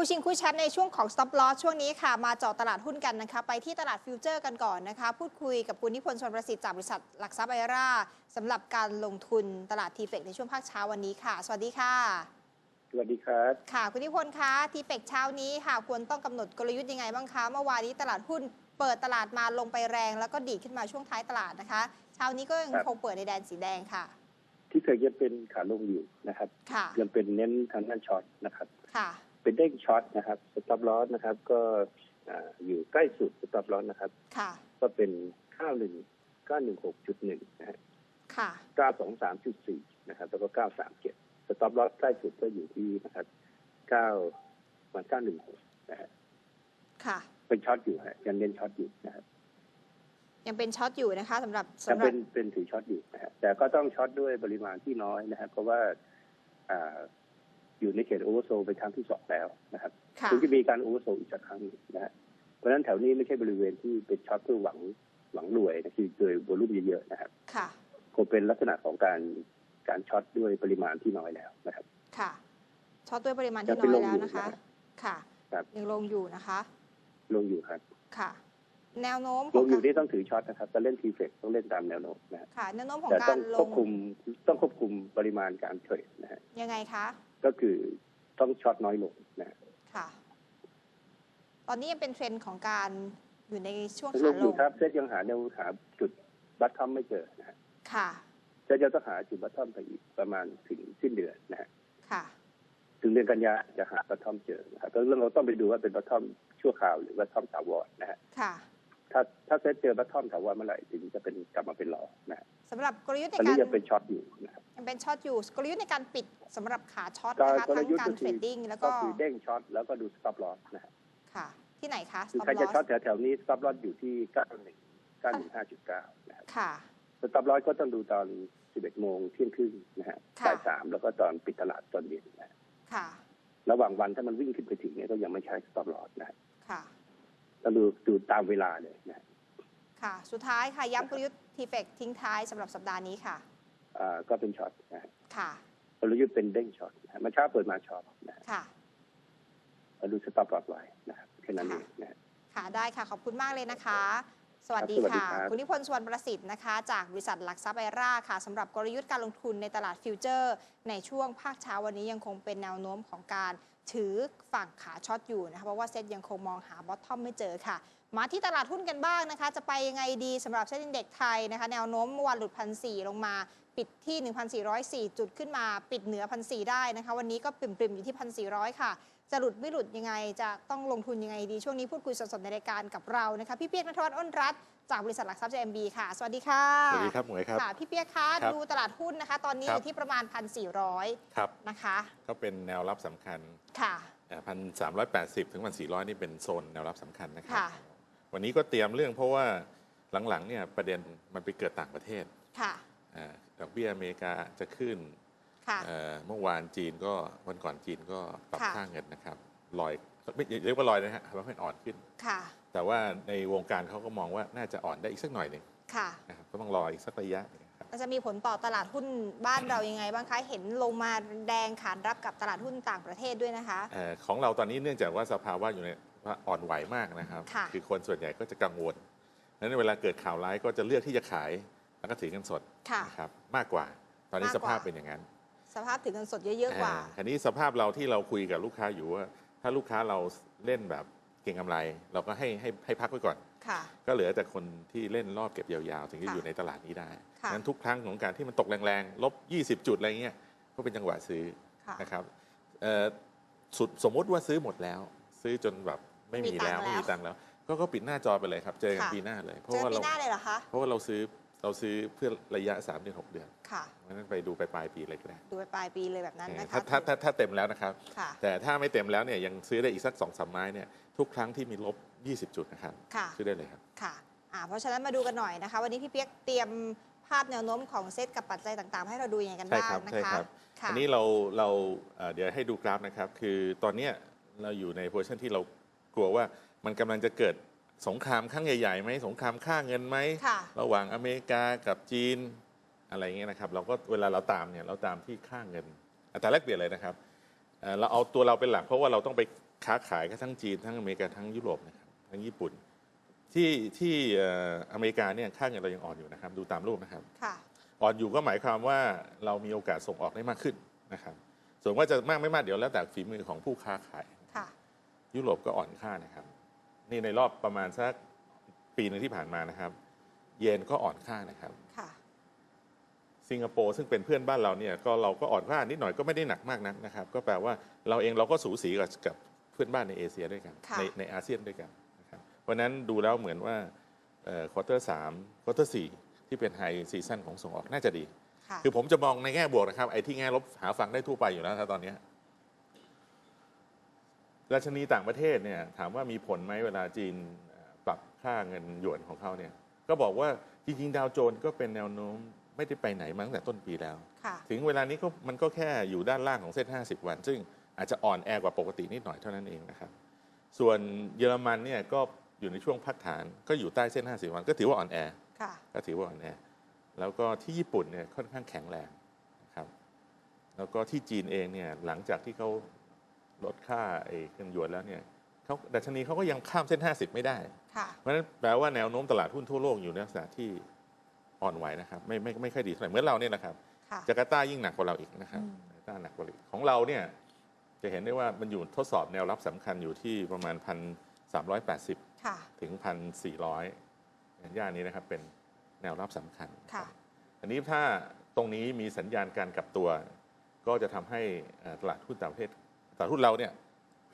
คู่ชิงคู่แชมป์ในช่วงของ stop loss ช่วงนี้ค่ะ มาเจาะตลาดหุ้นกันนะคะ ไปที่ตลาดฟิวเจอร์กันก่อนนะคะ พูดคุยกับคุณนิพนธ์ชนประสิทธิ์จากบริษัทหลักทรัพย์ไอราสำหรับการลงทุนตลาดทีเฟกในช่วงภาคเช้าวันนี้ค่ะ สวัสดีค่ะ สวัสดีครับ ค่ะ คุณนิพนธ์คะทีเฟกเช้านี้ค่ะควรต้องกำหนดกลยุทธ์ยังไงบ้างคะเมื่อวานนี้ตลาดหุ้นเปิดตลาดมาลงไปแรง แล้วก็ดีดขึ้นมาช่วงท้ายตลาดนะคะ เช้านี้ก็ยังครับคงเปิดในแดนสีแดงค่ะ ที่เคยยังเป็นขาลงอยู่นะครับค่ะยังเป็นเน้นทางด้านช็อตนะครับค่ะ เป็นเด้งช็อตนะครับสต็อปลอสนะครับ ก็อ่าอยู่ใกล้สุดสต็อปลอสนะครับ ค่ะ ก็เป็น9 1 9 1 6 1นะฮะค่ะ9 2 3 4นะครับ แล้วก็9 3 7สต็อปลอสใกล้สุดก็อยู่ที่นะครับ9มัน916นะฮะค่ะ เป็นช็อตอยู่ฮะยังเน้นช็อตอยู่นะครับยังเป็นช็อตอยู่นะคะสำหรับยังสำหรัเป็บนเป็นถือช็อตอยู่นะฮะแต่ก็ต้องช็อตด้วยปริมาณที่น้อยนะครับเพราะว่า อ่าอยู่ในเขตโอเวอร์โซลเป็นครั้งที่สองแล้วนะครับค่ะถึงจะมีการโอเวอร์โซลอีกสักครั้งหนึ่งนะฮะเพราะฉะนั้นแถวนี้ไม่ใช่บริเวณที่เป็นช็อตเพื่อหวังหวังรวยนะคือโดยวอลุ่มเยอะๆนะครับค่ะคงเป็นลักษณะของการการช็อตด้วยปริมาณที่น้อยแล้วนะครับ ค่ะ ช็อตด้วยปริมาณยัที่งน้เป็นอลยงแล้วอยู่นะคะนะครับค่ะครับยังลงอยู่นะคะ ลงอยู่ครับ ค่ะ แนวโน้มขลองงอยู่การที่ต้องถือช็อตนะครับจะเล่นทีเฟกต้องเล่นตามแนวโน้มนะฮะค่ะแนวโน้มของแต่กาต้อรงลควบงคุมต้องควบคุมปริมาณการเทรดนะฮะยังไงคะ ก็คือต้องช็อตน้อยลงนะฮะค่ะ ตอนนี้ยังเป็นเทรนด์ของการอยู่ในช่วงลขางอลยู่งครับเซตยังหาแนวหาจุดบัตทอมไม่เจอนะฮะค่ะเซตจะต้องหาจุดบัตทอมไปอีกประมาณถึงสิ้นเดือนนะฮะค่ะ ถึงเดือนกันยาจะหาบัตทอมเจอนะครับก็เรื่องเราต้องไปดูว่าเป็นบัตทอมชั่วคราวหรือบัตทอมถาวรนะฮะค่ะ ถ้าถ้าเซตเจอบัตทอมถาวรเมื่อไหร่ถึงจะเป็นกลับมาเป็นรอนะฮะสำหรับกลยุทธ์ในตอนกานี้รยังเป็นช็อตอยู่นะครับยังเป็นช็อตอยู่กลยุทธ์ในการปิดสำหรับขาช็อตการนะคะกลทั้งยุทธ์การก็เทคืรอดดิ้งแล้วก็ก็คือเด้งช็อตแล้วก็ดูสต็อปลอสนะฮะค่ะ ที่ไหนคะคือ stop ใครจะ loss ช็อตแถวๆนี้สต็อปลอสอยู่ที่91 915.9นะครับค่ะสต็อปลอสก็ต้องดูตอน11โมงเที่ยงครึ่งนะฮะค่ะบ่ายสามแล้วก็ตอนปิดตลาดตอนเย็นนะฮะค่ะ ระหว่างวันถ้ามันวิ่งขึ้นไปถึงเนี่ยก็ยังไม่ใช้สต็อปลอสนะฮะค่ะ ต้องดูดูตามเวลาเลยนะฮะค่ะ สุดท้ายค่ะ ย้ำกลยุทธ์ทีเฟกทิ้งท้ายสำหรับสัปดาห์นี้ค่ะอ่าก็เป็นช็อตนะฮะค่ะกลยุทธ์เป็นเด้งช็อตนะฮะเมาเช้าเปิดมาช็อตนะฮะค่ะแล้วดูสต็อปลอสไว้นะครับแค่นั้นเองนะฮะค่ะได้ค่ะ ขอบคุณมากเลยนะคะ สวัสดีครับสวัสดีค่ะครับคุณนิพนธ์สวนประสิทธิ์นะคะ จากบริษัทหลักทรัพย์ไอราค่ะสำหรับกลยุทธ์การลงทุนในตลาดฟิวเจอร์ ในช่วงภาคเช้าวันนี้ยังคงเป็นแนวโน้มของการ ถือฝั่งขาช็อตอยู่นะคะเพราะว่าเซ็ตยังคงมองหาบอททอมไม่เจอค่ะ มาที่ตลาดหุ้นกันบ้างนะคะ จะไปยังไงดีสำหรับเซ็ตอินเด็กไทยนะคะ แนวโน้มเมื่อวานหลุดพันสลงมาปิดที่ 1,404 จุดขึ้นมาปิดเหนือพันสได้นะคะ วันนี้ก็ปริ่มๆอยู่ที่1,400ค่ะจะหลุดไม่หลุดยังไงจะต้องลงทุนยังไงดี ช่วงนี้พูดคุยสดๆในรายการกับเรานะคะพี่เปียกนทวัฒน์อ้นรัตน์ จากบริษัทหลักทรัพย์ JMB ค่ะ สวัสดีค่ะ สวัสดีครับหมวยครับ ค่ะ พี่เปียกคะครับดูตลาดหุ้นนะคะ ตอนนี้คอรับยู่ที่ประมาณ 1,400 ครับ นะคะ ก็เป็นแนวรับสำคัญค่ะ พันสามร้อยแปดสิบถึงพันสี่ร้อยนี่เป็นโซนแนวรับสำคัญนะครับ ค่ะ วันนี้ก็เตรียมเรื่องเพราะว่าหลังๆเนี่ยประเด็นมันไปเกิดต่างประเทศค่ะ อ่าดอกเบี้ยอเมริกาจะขึ้นค่ะ เอ่อเมื่อวานจีนก็วันก่อนจีนก็ปรับค่ะ ค่าเงินนะครับลอย ไม่เรียกว่าลอยนะฮะเพราะมันอ่อนขึ้น ค่ะ แต่ว่าในวงการเขาก็มองว่าน่าจะอ่อนได้อีกสักหน่อยหนึ่งค่ะนะครับก็ต้องรออีกสักระยะหนึ่งครับแล้วจะมีผลต่อตลาดหุ้นบ้านเรายังไงบ้างคะ เห็นลงมาแดงขานรับกับตลาดหุ้นต่างประเทศด้วยนะคะ เอ่อของเราตอนนี้เนื่องจากว่าสภาวะอยู่ในว่าอ่อนไหวมากนะครับค่ะ อคนส่วนใหญ่ก็จะกังวลนั้นเวลาเกิดข่าวร้ายก็จะเลือกที่จะขายแล้วก็ถือเงินสดค่ะ นะครับมากกว่า ตอนนี้มากกสว่า ภาพเป็นอย่างนั้นสภาพถือเงินสดเยอะๆกว่า อ่ทีนี้สภาพเราที่เราคุยกับลูกค้าอยู่ว่า ถ้าลูกค้าเราเล่นแบบเก่งกำไร เราก็ให้ให้ให้พักไว้ก่อน ค่ะ ก็เหลือแต่คนที่เล่นรอบเก็บยาวๆ ถึงจะค่ะอยู่ในตลาดนี้ได้ค่ะ นั้นทุกครั้งของการที่มันตกแรงๆ ลบ 20 จุดอะไรเงี้ยก็เป็นจังหวะซื้อค่ะ นะครับเอ่อสุดสมมุติว่าซื้อหมดแล้ว ซื้อจนแบบไม่มีแล้วไม่ไม่มีมีตัตังงค์ค์แล้วแล้ว ก็ก็ปิดหน้าจอไปเลยครับ เจอกันค่ะ ปีหน้าเลย เพเจราะอว่าปีเราหน้าเลยเหรอคะ เพราะว่าเราซื้อ เราซื้อเพื่อระยะ 3 เดือน 6 เดือนค่ะเพราะฉะนั้นไปดูไปปลายปีเลยก็ได้ดูไปปลายปีเลยแบบนั้นนะคะถ้าถ้าถ้าถ้าเต็มแล้วนะครับ ค่ะแต่ถ้าไม่เต็มแล้วเนี่ยยังซื้อได้อีกสักสองสามไม้เนี่ยทุกครั้งที่มีลบ 20 จุดนะครับค่ะซื้อได้เลยครับ ค่ะอ่าเพราะฉะนั้นมาดูกันหน่อยนะคะ วันนี้พี่เปียกเตรียมภาพแนวโน้มของเซตกับปัจจัยต่างๆ ให้เราดูยังไงกันใช่บ้าครังบนะใช่คะครับ ค่ะอันนี้เราเราเอ่อเดี๋ยวให้ดูกราฟนะครับ คือตอนเนี้ยเราอยู่ในโพซิชันที่เรากลัวว่ามันกำลังจะเกิด สงครามครั้งใหญ่ๆไหมสงครามค่าเงินไหมค่ะระหว่างอเมริกากับจีนอะไรเงี้ยนะครับเราก็เวลาเราตามเนี่ยเราตามที่ค่าเงินอัตราแลกเปลี่ยนเลยนะครับเอ่อเราเอาตัวเราเป็นหลักเพราะว่าเราต้องไปค้าขายกับทั้งจีนทั้งอเมริกาทั้งยุโรปนะครับทั้งญี่ปุ่น ที่ที่เอ่ออเมริกาเนี่ยค่าเงินเรายังอ่อนอยู่นะครับ ดูตามรูปนะครับ ค่ะ อ่อนอยู่ก็หมายความว่าเรามีโอกาสส่งออกได้มากขึ้นนะครับ ส่วนว่าจะมากไม่มากเดี๋ยวแล้วแต่ฝีมือของผู้ค้าขาย ค่ะ ยุโรปก็อ่อนค่านะครับ นี่ในรอบประมาณสักปีหนึงที่ผ่านมานะครับ เยนก็อ่อนค่านะครับ ค่ะ สิงคโปร์ซึ่งเป็นเพื่อนบ้านเราเนี่ยก็เราก็อ่อนค่านิดหน่อยก็ไม่ได้หนักมากนักนะครับ ก็แปลว่าเราเองเราก็สูสีกับกับเพื่อนบ้านในเอเชียด้วยกัน ค่ะ ในในอาเซียนด้วยกันนะครับเพราะฉะนั้นดูแล้วเหมือนว่าควอเตอร์สามควอเตอร์สี่ที่เป็นไฮซีซันของส่งออกน่าจะดี ค่ะ คือผมจะมองในแง่บวกนะครับไอ้ที่แง่ลบหาฟังได้ทั่วไปอยู่แล้วครับตอนเนี้ย ราชนีต่างประเทศเนี่ยถามว่ามีผลไหมเวลาจีนเอ่อปรับค่าเงินหยวนของเขาเนี่ยก็บอกว่าจริงๆ ดาวโจนส์ก็เป็นแนวโน้มไม่ได้ไปไหนมาตั้งแต่ต้นปีแล้วค่ะถึงเวลานี้ก็มันก็แค่อยู่ด้านล่างของเส้น 50 วัน ซึ่งอาจจะอ่อนแอกว่าปกตินิดหน่อยเท่านั้นเองนะครับ ส่วนเยอรมันเนี่ยก็อยู่ในช่วงพักฐานก็อยู่ใต้เส้น 50 วัน ก็ถือว่าอ่อนแอค่ะก็ถือว่าอ่อนแอ แล้วก็ที่ญี่ปุ่นเนี่ยค่อนข้างแข็งแรงนะครับ แล้วก็ที่จีนเองเนี่ยหลังจากที่เขา ลดค่าไอ้เงินหยวนแล้วเนี่ยเขาดัชนีเขาก็ยังข้ามเส้น 50 ไม่ได้ ค่ะ เพราะฉะนั้นแปลว่าแนวโน้มตลาดหุ้นทั่วโลกอยู่ในลักษณะที่อ่อนไหวนะครับ ไม่ไม่ไม่ค่อยดีเท่าไหร่เหมือนเราเนี่ยนะครับ ค่ะ จาการ์ตายิ่งหนักกว่าเราอีกนะครับอืม จาการ์ตาหนักกว่าเราอีกของเราเนี่ยจะเห็นได้ว่ามันอยู่ทดสอบแนวรับสำคัญอยู่ที่ประมาณพันสามร้อยแปดสิบค่ะ ถึงพันสี่ร้อยย่านนี้นะครับเป็นแนวรับสำคัญ ค่ะ อันนี้ถ้าตรงนี้มีสัญญาณการกลับตัว ก็จะทำให้เอ่อตลาดหุ้นต่างประเทศ ตลาดหุ้นเราเนี่ย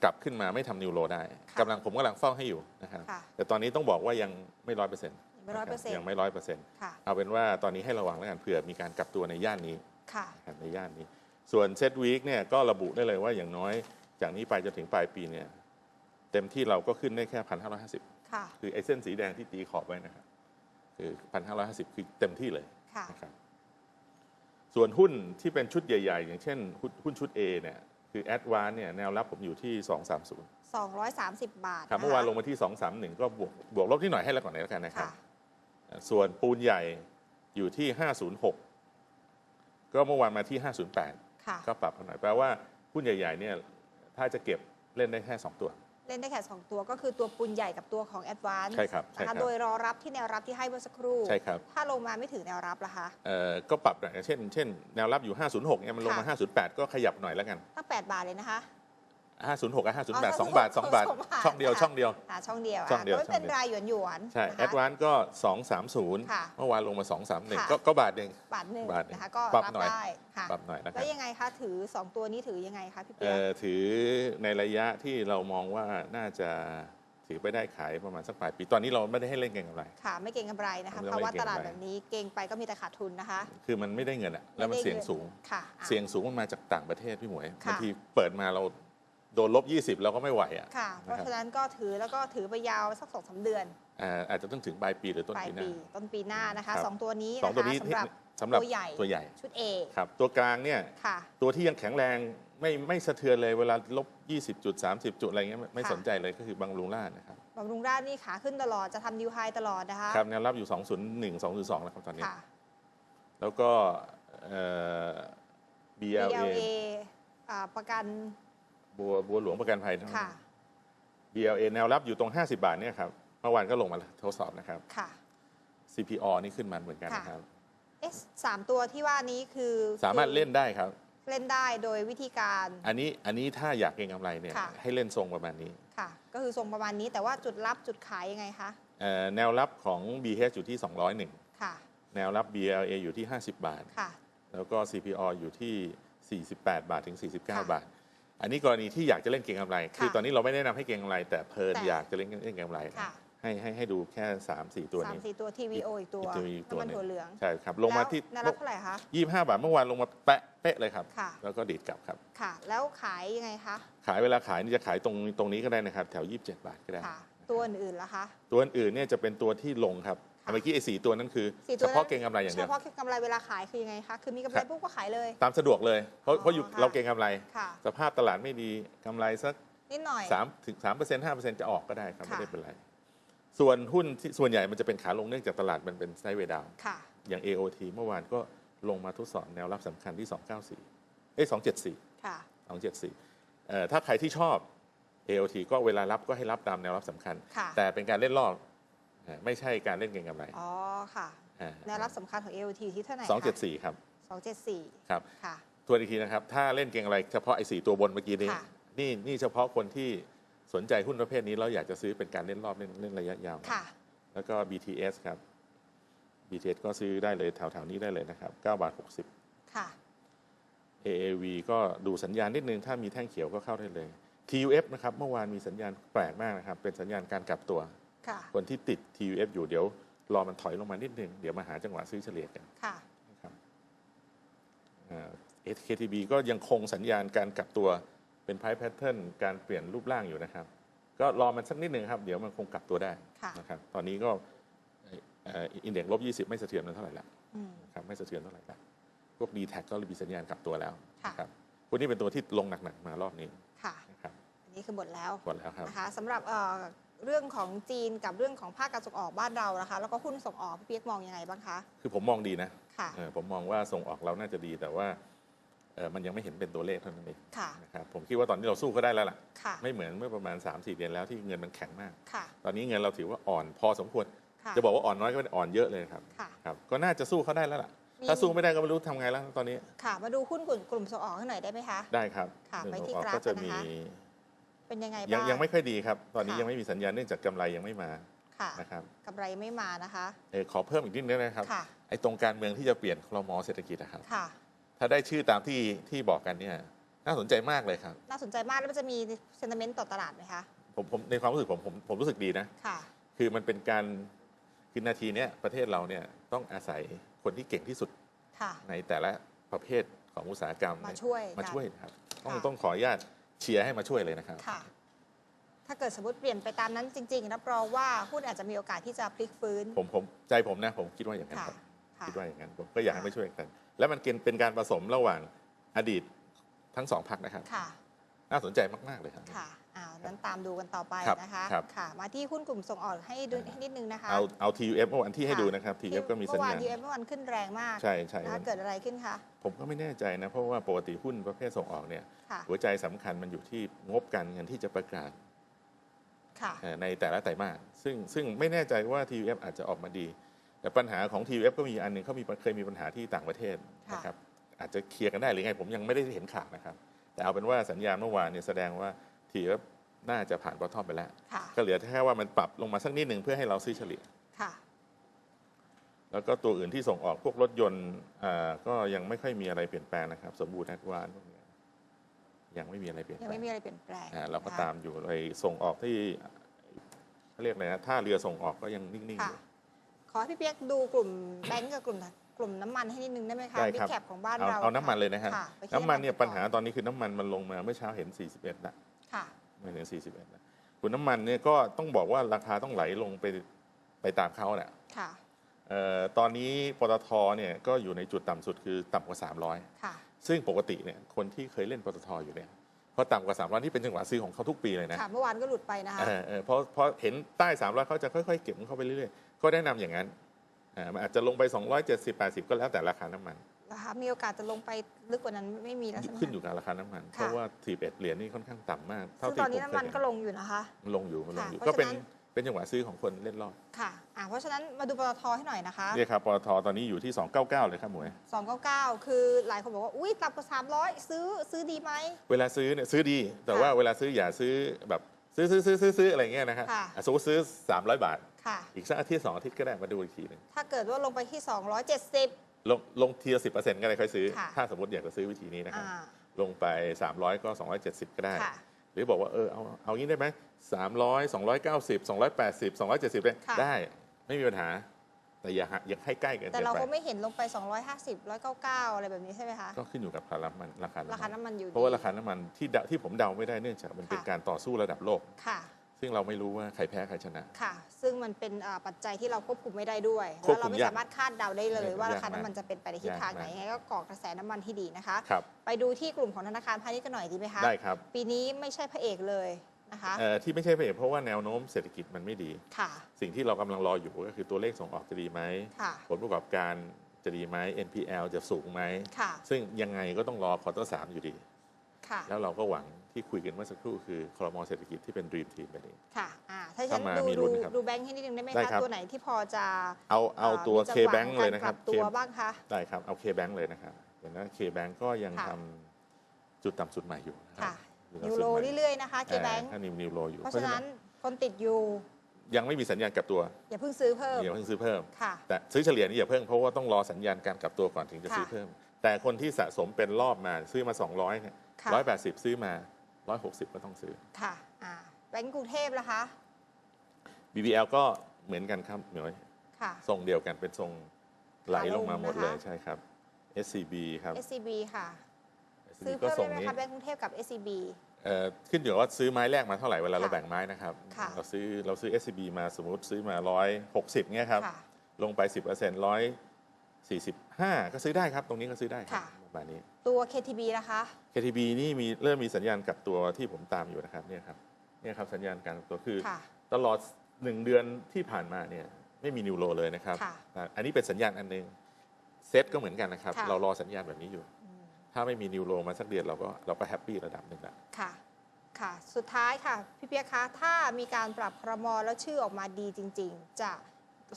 กลับขึ้นมาไม่ทำนิวโรได้ค่ะกำลังผมกำลังเฝ้าให้อยู่นะครับ ค่ะแต่ตอนนี้ต้องบอกว่ายังไม่ร้อยเปอร์เซ็นต์ไม่ร้อยเปอร์เซ็นต์ยังไม่ร้อยเปอร์เซ็นต์ค่ะ เอาเป็นว่าตอนนี้ให้ระวังแล้วกันเผื่อมีการกลับตัวในย่านนี้ ค่ะ นะครับในย่านนี้ ส่วนเซตวีคเนี่ยก็ระบุได้เลยว่าอย่างน้อย จากนี้ไปจนถึงปลายปีเนี่ยเต็มที่เราก็ขึ้นได้แค่พันห้าร้อยห้าสิบค่ะ คือไอ้เส้นสีแดงที่ตีขอบไว้นะครับคือพันห้าร้อยห้าสิบคือเต็มที่เลยค่ะ นะครับส่วนหุ้นที่เป็นชุดใหญ่ ๆ อย่างเช่นหุ้นหุ้นชุด A เนี่ย คือแอดวานเนี่ยแนวรับผมอยู่ที่ 230 230 บาทครับะะเมื่อวานลงมาที่ 231 ก็บวกบวกลบที่หน่อยให้แล้วก่อนแล้วกันนะครับค่ะส่วนปูนใหญ่อยู่ที่ 506 ก็เมื่อวานมาที่ 508ค่ะก็ปรับมาหน่อยแปลว่าหุ้นใหญ่ๆเนี่ยถ้าจะเก็บเล่นได้แค่ 2 ตัว เล่นได้แค่2ตัวก็คือตัวปุนใหญ่กับตัวของ Advance ใช่ครับใช่นะครัคะบ โดยรอรับที่แนวรับที่ให้เมื่อสักครู่ ใช่ครับ ถ้าลงมาไม่ถึงแนวรับล่ะคะ เอ่อก็ปรับหน่อยเช่น เช่น แนวรับอยู่ 506เนี่ยมันลงมา ค่ะ 508 ก็ขยับหน่อยแล้วกัน ตั้ง 8 บาทเลยนะคะ 506กับอ๋อ508 2 บาท 2 บาทสองบาทช่องเดียว ค่ะช่องเดียวหาช่องเดียวช่องเดียว ก็ไม่เป็นช่องเดียวรายหยวนหยวนๆใช่นะคะแอดวานก็ 230ค่ะเมื่อวานลงมาค่ะ231 ก็ก็บาทหนึ่งบาทหนึ่งบาทหนึ่งนะคะก็ปรับรับหน่อยได้ค่ะปรับหน่อยนะคแล้รับวยังไงคะถือ 2 ตัวนี้ถือยังไงคะพี่เปียเอ่กอถือในระยะที่เรามองว่าน่าจะถือไปได้ขายประมาณสักปลายปี ตอนนี้เราไม่ได้ให้เล่นเก็งกำไร ค่ะ ไม่เก่งกำไรนะคะไม่เพราะว่าไม่เก่งตลาดกำไรแบบนี้เก่งไปก็มีแต่ขาดทุนนะคะ คือมันไม่ได้เงินอะแล้วมันไได้เสี่ยงสูงค่ะอะเสี่ยงสูงมันมาจากต่างประเทศพี่หมวยค่ะบางทีเปิดมาเรา โดนลบ 20เราก็ไม่ไหวอะค่ะ เพราะนะครับฉะนั้นก็ถือแล้วก็ถือไปยาวสักสองสามเดือนอ่าอาจจะต้องถึงปลายปีหรือต้นปลายปีหน้า ปีต้นปีหน้านะคะครับ สองตัวนี้สองนะตัวคะนี้สำหรับ สำหรับตัวใหญ่ ตัวใหญ่ชุด A ครับตัวกลางเนี่ยค่ะ ตัวที่ยังแข็งแรงไม่ไม่สะเทือนเลยเวลาลบ 20จุด30 จุดอะไรเงี้ยไม่ไม่ค่ะ สนใจเลยก็คือบางลุงล่าชนะครับบำรุงราชนี่ขาขึ้นตลอดจะทำนิวไฮตลอดนะคะครับแนวรับอยู่ 201 202 แล้วครับตอนนี้ ค่ะ แล้วก็เอ่อ BLA BLA อ่าประกัน บัวบัวหลวงประกันภัยทั้งค่ะ BLA แนวรับอยู่ตรง 50 บาทเนี่ยครับ เมื่อวานก็ลงมาทดสอบนะครับ ค่ะ CPO นี่ขึ้นมาเหมือนกันนะครับ เอะสามตัวที่ว่านี้คือสามารถเล่นได้ครับ เล่นได้โดยวิธีการ อันนี้อันนี้ถ้าอยากเก็งกำไรเนี่ยค่ะ ให้เล่นทรงประมาณนี้ค่ะ ก็คือทรงประมาณนี้แต่ว่าจุดรับจุดขายยังไงคะเอ่อแนวรับของ BH อยู่ที่ 201 ค่ะแนวรับ BLA อยู่ที่ 50 บาท ค่ะ แล้วก็ CPO อยู่ที่ 48 บาทถึง 49ค่ะบาท อันนี้กรณีที่อยากจะเล่นเก็งกำไร คือค่ะตอนนี้เราไม่แนะนำให้เก็งกำไร แต่เพลินแต่อยากจะเล่นเล่นเก็งกำไรนะค่ะให้ให้ให้ดูแค่ 3 4 ตัวสามนี้สี่ตัว TVO อีกตัว TVO อีกตัวน้ำมันหนึ่งถั่วเหลือง ใช่ครับ ลงมาที่แล้วแนวรับเท่าไหร่คะ25บาทเมื่อวานลงมาแปะเป๊ะเลยครับค่ะแล้วก็ดีดกลับครับ ค่ะ แล้วขายยังไงคะ ขายเวลาขายนี่จะขายตรงตรงนี้ก็ได้นะครับ แถว 27 บาทก็ได้ค่ะตัวอื่นๆล่ะคะ ตัวอื่นๆเนี่ยจะเป็นตัวที่ลงครับ ค่ะเมื่อกี้ไอ้สี่ตัวนั้นคือสี่ตัเฉวนั้นพาะเก็งกำไรอย่างเฉเดียวพาะกำไรเวลาขายคือยังไงคะ คือมีกำไรครับ ปุ๊บก็ขายเลย ตามสะดวกเลย เพราะอ๋อเพราะอยู่ค่ะ เราเก็งกำไร ค่ะ สภาพตลาดไม่ดีกำไรสัก นิดหน่อย สามถึงสามเปอร์เซ็นต์ห้าเปอร์เซ็นต์จะออกก็ได้ครับ ค่ะ ไม่ได้เป็นไร ส่วนหุ้นที่ส่วนใหญ่มันจะเป็นขาลงเนื่องจากตลาดมันเป็นไซด์เวย์ดาวค่ะ อย่าง AOT เมื่อวานก็ลงมาทดสอบแนวรับสำคัญที่ 294 เอ้ย 274 ค่ะ 274เอ่อถ้าใครที่ชอบ AOT ก็เวลารับก็ให้รับตามแนวรับสำคัญ ค่ะ แต่เป็นการเล่นรอบอ่า ไม่ใช่การเล่นเก็งกำไรอ๋อค่ะอ่าแนวรับสำคัญของ AOT ที่เท่าไหร่คะสองเจ็ดสี่ครับสองเจ็ดสี่ครับค่ะทวนอีกทีนะครับ ถ้าเล่นเก็งอะไรเฉพาะไอ้สี่ตัวบนเมื่อกี้นี้ค่ะนี่นี่เฉพาะคนที่สนใจหุ้นประเภทนี้แล้วอยากจะซื้อเป็นการเล่นรอบเล่นเล่นระยะยาวค่ะ แล้วก็ BTS ครับ BTS ก็ซื้อได้เลยแถวๆนี้ได้เลยนะครับ9บาท60 ค่ะ AAV ก็ดูสัญญาณนิดนึง ถ้ามีแท่งเขียวก็เข้าได้เลย TUF นะครับ เมื่อวานมีสัญญาณแปลกมากนะครับ เป็นสัญญาณการกลับตัว ค่ะ คนที่ติด TUF อยู่เดี๋ยว รอมันถอยลงมานิดนึง เดี๋ยวมาหาจังหวะซื้อเฉลี่ยกันค่ะนะครับอ่า SKTB ก็ยังคงสัญญาณการกลับตัวเป็นไพ p แพทเทิร์นการเปลี่ยนรูปร่างอยู่นะครับ ก็รอมันสักนิดนึงครับ เดี๋ยวมันคงกลับตัวได้ค่ะนะครับ ตอนนี้ก็อินเด็กซ์ลบ 20 ไม่สะเทือนเท่าไหร่ละอืมนะครับไม่สะเทือนเท่าไหร่ละพวก d t แทก็มีสัญญาณกลับตัวแล้วค่ะนะครับพวกนี้เป็นตัวที่ลงหนักๆมารอบนี้ค่ะนะครับอันนี้คือหมดแล้วหมดแล้วครับนะคะสำหรับ เอ่อเรื่องของจีนกับเรื่องของภาคการส่งออกบ้านเรานะคะ แล้วก็หุ้นส่งออกพี่เปียกมองยังไงบ้างคะ คือผมมองดีนะค่ะ เออผมมองว่าส่งออกเราน่าจะดีแต่ว่าเออมันยังไม่เห็นเป็นตัวเลขเท่านั้นเองค่ะ นะครับผมคิดว่าตอนนี้เราสู้ก็ได้แล้วล่ะ ค่ะ ไม่เหมือนเมื่อประมาณ 3-4 เดือนแล้วที่เงินมันแข็งมาก ค่ะ ตอนนี้เงินเราถือว่าอ่อนพอสมควร ค่ะ จะบอกว่าอ่อนน้อยก็ไม่ได้อ่อนเยอะเลยครับค่ะ ครับก็น่าจะสู้เขาได้แล้วล่ะมีถ้าสู้ไม่ได้ก็ไม่รู้ทำไงแล้วตอนนี้ค่ะ มาดูหุ้นกลุ่มกลุ่มส่งออกให้หน่อยได้ไหมคะ ได้ครับค่ะหนึ่งไปที่ออกกราฟก็จะกันนะคะมี เป็นยังไงยังบ้างยังไม่ค่อยดีครับ ตอนนี้ค่ะยังไม่มีสัญญาณเนื่องจากกำไรยังไม่มาค่ะนะครับกำไรไม่มานะคะ เออขอเพิ่มอีกนิดนึงนะครับค่ะไอ้ตรงการเมืองที่จะเปลี่ยนคลมเศรษฐกิจนะครับ ค่ะ ถ้าได้ชื่อตามที่ที่บอกกันเนี่ยน่าสนใจมากเลยครับ น่าสนใจมากแล้วมันจะมีเซน t เมนต์ต่อตลาดไหมคะ ผมผมในความรู้สึกผมผมผมรู้สึกดีนะ ค่ะ คือมันเป็นการคือนาทีเนี้ยประเทศเราเนี่ยต้องอาศัยคนที่เก่งที่สุดค่ะ ในแต่ละประเภทของอุตสาหกรรมมาเนี่ยช่วยมากันช่วยนะครับ ต้องค่ะ ต้องขออนุญาต เชียร์ให้มาช่วยเลยนะครับ ค่ะ ถ้าเกิดสมมติเปลี่ยนไปตามนั้นจริง ๆ รับรองว่าหุ้นอาจจะมีโอกาสที่จะพลิกฟื้น ผมผมใจผมนะผมคิดว่าอย่างนั้นค่ะครับค่ะ คิดว่าอย่างนั้นผมก็อยากให้มาช่วยกัน แล้วมันเป็นเป็นการผสมระหว่างอดีตทั้งสองพรรคนะครับ ค่ะ น่าสนใจมาก ๆ เลยครับ ค่ะอ้าวนั้นตามดูกันต่อไปครับนะคะ ครับ ค่ะ มาที่หุ้นกลุ่มส่งออกให้ดูให้นิดนึงนะคะเอาเอา TUF เมื่อวันที่ให้ค่ะดูนะครับ TUF ก็มีสัญเมื่อวาญานณทีเอฟเมื่อวานขึ้นแรงมากใช่ใช่นะคะเกิดอะไรขึ้นคะ ผมก็ไม่แน่ใจนะ เพราะว่าปกติหุ้นประเภทส่งออกเนี่ย ค่ะ หัวใจสำคัญมันอยู่ที่งบการเงินที่จะประกาศค่ะ เอ่อในแต่ละไตรมาสซึ่งซึ่งไม่แน่ใจว่า TUF อาจจะออกมาดี แต่ปัญหาของ TUF ก็มีอันหนึ่งเขามีเคยมีปัญหาที่ต่างประเทศค่ะ นะครับอาจจะเคลียร์กันได้หรือไงผมยังไม่ได้เห็นข่าวนะครับ แต่เอาเป็นว่าสัญญาณเมื่อวานเนี่ยแสดงว่า TUF น่าจะผ่านบอททอมไปแล้วค่ะก็เหลือแค่ว่ามันปรับลงมาสักนิดหนึ่งเพื่อให้เราซื้อเฉลี่ยค่ะแล้วก็ตัวอื่นที่ส่งออกพวกรถยนต์อ่าก็ยังไม่ค่อยมีอะไรเปลี่ยนแปลงนะครับ สมบูรณ์แอดวานพวกเนี้ยยังไม่มีอะไรเปลี่ยนยังแปลไม่งมีอะไรเปลี่ยนแปลงอ่าเราก็นะคะตามอยู่เลยส่งออกที่เขาเรียกอะไรนะท่าเรือส่งออกก็ยังนิ่งๆอค่ะยู่ขอให้พี่เปียกดูกลุ่มแบงก์กับกลุ่ม กลุ่มน้ำมันให้นิดนึงได้ไหมคะได้บิ๊ครับ กแคปของบ้านเอาเราเอาน้ำมันเลยนะครับค่ะไปที่น้ำมันเนี่ยก่อปัญหาตอนนี้คือน้ำมันมันลงมาเมื่อเช้าเห็น 41ละค่ะ ไม่ถึง 41ละคุณน้ำมันเนี่ยก็ต้องบอกว่าราคาต้องไหลลงไปไปตามเขาแหละค่ะ เอ่อตอนนี้ปตทเนี่ยก็อยู่ในจุดต่ำสุดคือต่ำกว่า 300 ค่ะ ซึ่งปกติเนี่ยคนที่เคยเล่นปตทอยู่เนี่ยพอต่ำกว่า 300นี่เป็นจังหวะซื้อของเขาทุกปีเลยนะ ค่ะ เมื่อวานก็หลุดไปนะคะ เออเออพอพอเห็นใต้ 300 เขาจะค่อย ๆ เก็บของเขาไปเรื่อยๆ ก็แนะนำอย่างนั้น อ่ามันอาจจะลงไป 270 80 ก็แล้วแต่ราคาน้ำมันนะคะมีโอกาสจะลงไปลึกกว่านั้นไม่มีแล้วใช่ไหมขึ้นอยู่กับราคาน้ำมัน เพราะว่า41เหรียญนี่ค่อนข้างต่ำมาก เท่าซึ่งที่ตอนนี้ผมน้ำเคมันยเห็นก็ลงอยู่นะคะมันลงอยู่มันลงอยู่ค่ะก็เป็นเพราะฉะนั้นเป็นจังหวะซื้อของคนเล่นรอบค่ะอ่าเพราะฉะนั้นมาดูปตทให้หน่อยนะคะ เนี่ยครับปตทตอนนี้อยู่ที่ 299 เลยครับหมวย 299 คือหลายคนบอกว่า อุ้ยต่ำกว่า300 ซื้อซื้อดีไหม เวลาซื้อเนี่ยซื้อดีแต่ค่ะว่าเวลาซื้ออย่าซื้อแบบซื้อซื้อซื้อซื้อซื้ออะไรเงี้ยนะครับค่ะ อะสมมติซื้อ 300 บาท ค่ะ อีกสักอาทิตย์สองอาทิตย์ก็ได้มาดูอีกทีหนึงถ้าเกิดว่าลงไปที่ 270 ลงลงทีละสิบเปอร์เซ็นต์ก็ได้ค่อยซื้อ ค่ะ ถ้าสมมติอยากจะซื้อวิธีนี้นะครับ อ่า ลงไป 300 ก็ 270 ก็ได้ ค่ะ หรือบอกว่าเออเอาเอางี้ได้ไหม300 290 280 270ได้ค่ะ ได้ ไม่มีปัญหา แต่อย่าหาอย่าให้ใกล้กันแต่เกินเราไป ก็ไม่เห็นลงไป 250 199 อะไรแบบนี้ใช่ไหมคะ ก็ขึ้นอยู่กับราคาน้ำมันราคาราคาน้ำมันน้ำมันอยู่เพราะว่าดีราคาน้ำมันที่เดาที่ผมเดาไม่ได้เนื่องจากมันเป็นค่ะ การต่อสู้ระดับโลก ค่ะ ซึ่งเราไม่รู้ว่าใครแพ้ใครชนะ ค่ะ ซึ่งมันเป็นอ่าปัจจัยที่เราควบคุมไม่ได้ด้วยควแล้วบคุเรามไม่ยากสามารถคาดเดาได้เลย ว่าราคายากมากน้ำมันจะเป็นไปในทิศทางไหนยากมาก ยังไงก็ก่อกระแสน้ำมันที่ดีนะคะ ครับ ไปดูที่กลุ่มของธนาคารพาณิชย์กันหน่อยดีไหมคะ ได้ครับปีนี้ไม่ใช่พระเอกเลยนะคะ เอ่อที่ไม่ใช่พระเอกเพราะว่าแนวโน้มเศรษฐกิจมันไม่ดี ค่ะ สิ่งที่เรากำลังรออยู่ก็คือตัวเลขส่งออกจะดีไหม ค่ะ ผลประกอบการจะดีไหม NPL จะสูงไหม ค่ะ ซึ่งยังไงก็ต้องรอควอเตอร์สามอยู่ดี ค่ะ แล้วเราก็หวัง ที่คุยกันเมื่อสักครู่คือครมเศรษฐกิจที่เป็น Dream Team ไปนี้ค่ะอ่าถ้าฉันเข้ามาดูมีลุ้ดูนครับดูแบงค์ให้นิดนึงได้ไหมได้คะครับตัวไหนที่พอจะเอาเอาตัวมีจังหวะ K-Bank ของเลยกานะครับปตัว K- บ้างคะได้ครับเอา K-Bank เลยนะครับเห็นไหม K-Bank ก็ยังค่ะทำจุดต่ำสุดใหม่อยู่นะครัค่ะบจุดนิต่ำวสุดโรใหม่เรื่อยๆนะคะเคแบงอ่าถ้านิวนิวโรอยู่เพราะฉะนั้นคนติดอยู่ ยังไม่มีสัญญาณกลับตัว อย่าเพิ่งซื้อเพิ่มอย่าเพิ่งซื้อเพิ่มค่ะแต่ซื้อเฉลี่ยนี่อย่าเพิ่งเพราะว่าต้องรอสัญญาณการกลับตัวก่อนถึงจะค่ะซื้อเพิ่ม แต่คนที่สะสมเป็นรอบมาซื้อมา 200เนี่ยค่ะร้อยแปดสิบซื้อมา 160 ก็ต้องซื้อ ค่ะอ่าแบงก์กรุงเทพนะคะ BBL ก็เหมือนกันครับเหมือนค่ะ ทรงเดียวกันเป็นทรงไหลลงมาหมดเลยขาลงนะคะ ใช่ครับ SCB ครับ SCB ค่ะ SCB ซื้อก็เพิ่มทรงได้ไหมนี้คะแบงก์กรุงเทพกับ SCB เอ่อขึ้นอยู่กับว่าซื้อไม้แรกมาเท่าไหร่เวลาเราค่ะแบ่งไม้นะครับ ค่ะ เราซื้อเราซื้อ SCB มาสมมติซื้อมา 160เงี้ยครับ ค่ะ ลงไป 10% 145 ก็ซื้อได้ครับ ตรงนี้ก็ซื้อได้ครับค่ะประ มาณนี้ ตัว KTB นะคะ KTB นี่มีเริ่มมีสัญญาณกลับตัวที่ผมตามอยู่นะครับเนี่ยครับเนี่ยครับสัญญาณการกลับตัวคือ ค่ะ ตลอด 1 เดือนที่ผ่านมาเนี่ยไม่มีนิวโรเลยนะครับค่ะอะอันนี้เป็นสัญญาณอันหนึงเซตก็เหมือนกันนะครับ ค่ะ เรารอสัญญาณแบบนี้อยู่ อืมถ้าไม่มีนิวโรมาสักเดือนเราก็เราก็แฮปปี้ระดับหนึ่งละ ค่ะ ค่ะ สุดท้ายค่ะ พี่เปียกคะ ถ้ามีการปรับครมอแล้วชื่อออกมาดีจริง ๆ จะ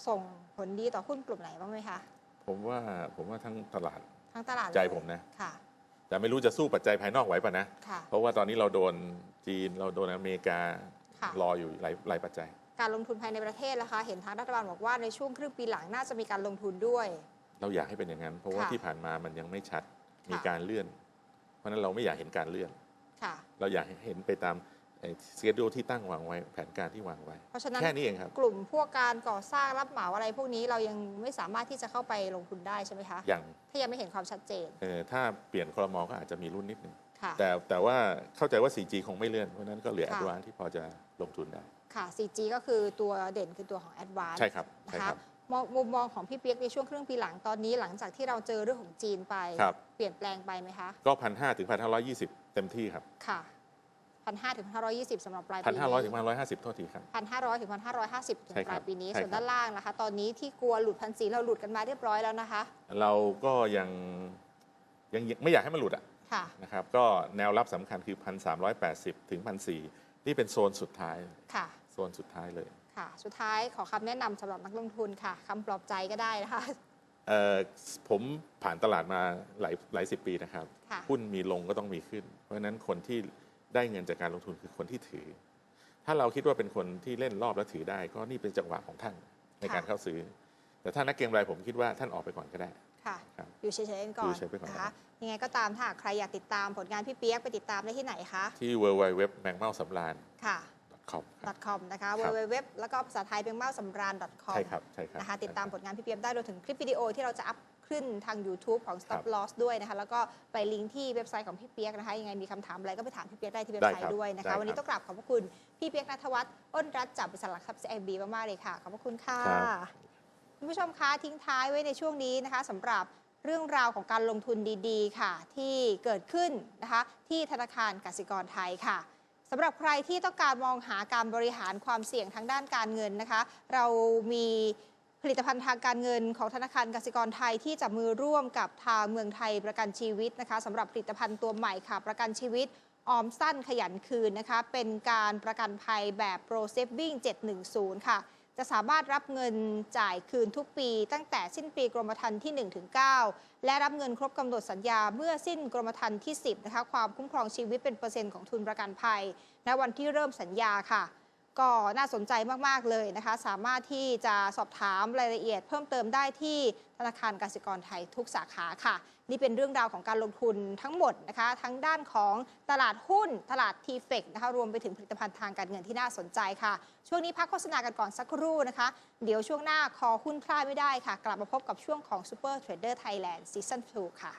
ส่งผลดีต่อหุ้นกลุ่มไหนบ้างไหมคะ ผมว่าผมว่าทั้งตลาด ทั้งตลาดเลยใจผมนะ ค่ะ แต่ไม่รู้จะสู้ปัจจัยภายนอกไหวป่ะนะ ค่ะ เพราะว่าตอนนี้เราโดนจีนเราโดนอเมริกาค่ะ รออยู่หลายหลายปัจจัย การลงทุนภายในประเทศนะคะเห็นทางรัฐบาลบอกว่าในช่วงครึ่งปีหลังน่าจะมีการลงทุนด้วย เราอยากให้เป็นอย่างนั้น เพราะว่าค่ะที่ผ่านมามันยังไม่ชัดค่ะมีการเลื่อน เพราะฉะนั้นเราไม่อยากเห็นการเลื่อน ค่ะ เราอยากเห็นไปตาม สเกจดูที่ตั้งวางไว้แผนการที่วางไว้ เพราะฉะนั้นแค่นี้เองครับ กลุ่มพวกการก่อสร้างรับเหมาอะไรพวกนี้เรายังไม่สามารถที่จะเข้าไปลงทุนได้ใช่ไหมคะอย่างถ้ายังไม่เห็นความชัดเจนเอ่อถ้าเปลี่ยนครมก็อาจจะมีรุ่นนิดนึงค่ะแต่แต่ว่าเข้าใจว่า 4G คงไม่เลื่อนเพราะฉะนั้นก็เหลือค่ะแอดวานที่พอจะลงทุนได้ค่ะ 4G ก็คือตัวเด่นคือตัวของ Advance ใช่ครับนะใช่คะครับมองมุมมองของพี่เปียกในช่วงครึ่งปีหลังตอนนี้หลังจากที่เราเจอเรื่องของจีนไปครับเปลี่ยนแปลงไปไหมคะ ก็พันห้าถึงพันห้าร้อยยี่สิบเต็มที่ครับ ค่ะ พันห้าถึงห้าร้อยยี่สิบสำหรับปลายปีพันห้าร้อยถึงพันร้อยห้าสิบโทษทีครับพันห้าร้อยถึงพันห้าร้อยห้าสิบถึงใช่ปครัลาบยปีนี้ใช่ส่วนครับด้านล่างนะคะ ตอนนี้ที่กลัวหลุดพันสีเราหลุดกันมาเรียบร้อยแล้วนะคะ เราก็ยังยังไม่อยากให้มันหลุดอะค่ะนะครับก็แนวรับสำคัญคือพันสามร้อยแปดสิบถึงพันสี่นี่เป็นโซนสุดท้ายค่ะโซนสุดท้ายเลยค่ะสุดท้ายขอคำแนะนำสำหรับนักลงทุนค่ะคำปลอบใจก็ได้นะคะเอ่อผมผ่านตลาดมาหลายหลายสิบปีนะครับค่ะหุ้นมีลงก็ต้องมีขึ้น เพราะฉะนั้นคนที่ ได้เงินจากการลงทุนคือคนที่ถือ ถ้าเราคิดว่าเป็นคนที่เล่นรอบแล้วถือได้ ก็นี่เป็นจังหวะของท่านในการค่ะเข้าซื้อ แต่ถ้านักเก็งกำไรผมคิดว่าท่านออกไปก่อนก็ได้ค่ะครับอยู่เฉยๆกันก่ออนยู่เฉยๆไปก่อนนะคะยังไงก็ตามถ้าหากใครอยากติดตามผลงานพี่เปียกไปติดตามได้ที่ไหนคะที่ w w w m a n g m a l s a m r a n ค่ะ com ครับ .com นะคะครับ www แล้วก็ภาษาไทยเป็นเมาสำราญ .com ใช่ครับใช่ครับนะคะติดตามใช่ผครับลงานพี่เปียกได้รวมถึงคลิปวิดีโอที่เราจะอัพ ขึ้นทาง YouTube ของครั Stop บ Loss ด้วยนะคะ แล้วก็ไปลิงก์ที่เว็บไซต์ของพี่เปียกนะคะ ยังไงมีคำถามอะไรก็ไปถามพี่เปียกได้ที่เว็บไซได้ครัต์บด้วยนะได้ครัคะ บ วันนี้ต้องกราบขอบพระคุณ พี่เปียกนัทวัฒน์อ้นรัตน์จากบริษัทหลักทรัพย์ CIB มาก ๆ เลยค่ะ ขอบพระคุณค่ะครับคุณผู้ชมคะทิ้งท้ายไว้ในช่วงนี้นะคะสำหรับเรื่องราวของการลงทุนดีๆ ค่ะ ที่เกิดขึ้นนะคะที่ธนาคารกสิกรไทยค่ะสำหรับใครที่ต้องการมองหาการบริหารความเสี่ยงทางด้านการเงินนะคะ เรามี ผลิตภัณฑ์ทางการเงินของธนาคารกสิกรไทยที่จับมือร่วมกับทางเมืองไทยประกันชีวิตนะคะสำหรับผลิตภัณฑ์ตัวใหม่ค่ะ ประกันชีวิตออมสั้นขยันคืนนะคะ เป็นการประกันภัยแบบ Pro Saving 710 ค่ะ จะสามารถรับเงินจ่ายคืนทุกปี ตั้งแต่สิ้นปีกรมธรรม์ที่ 1-9 และรับเงินครบกำหนดสัญญาเมื่อสิ้นกรมธรรม์ที่ 10 นะคะ ความคุ้มครองชีวิตเป็นเปอร์เซ็นต์ของทุนประกันภัยณวันที่เริ่มสัญญาค่ะ ก็น่าสนใจมาก ๆ เลยนะคะ สามารถที่จะสอบถามรายละเอียดเพิ่มเติมได้ที่ธนาคารกสิกรไทยทุกสาขาค่ะ นี่เป็นเรื่องราวของการลงทุนทั้งหมดนะคะ ทั้งด้านของตลาดหุ้น ตลาดทีเฟกนะคะรวมไปถึงผลิตภัณฑ์ทางการเงินที่น่าสนใจค่ะ ช่วงนี้พักโฆษณากันก่อนสักครู่นะคะ เดี๋ยวช่วงหน้าคอหุ้นพลาดไม่ได้ค่ะ กลับมาพบกับช่วงของ Super Trader Thailand Season 2ค่ะ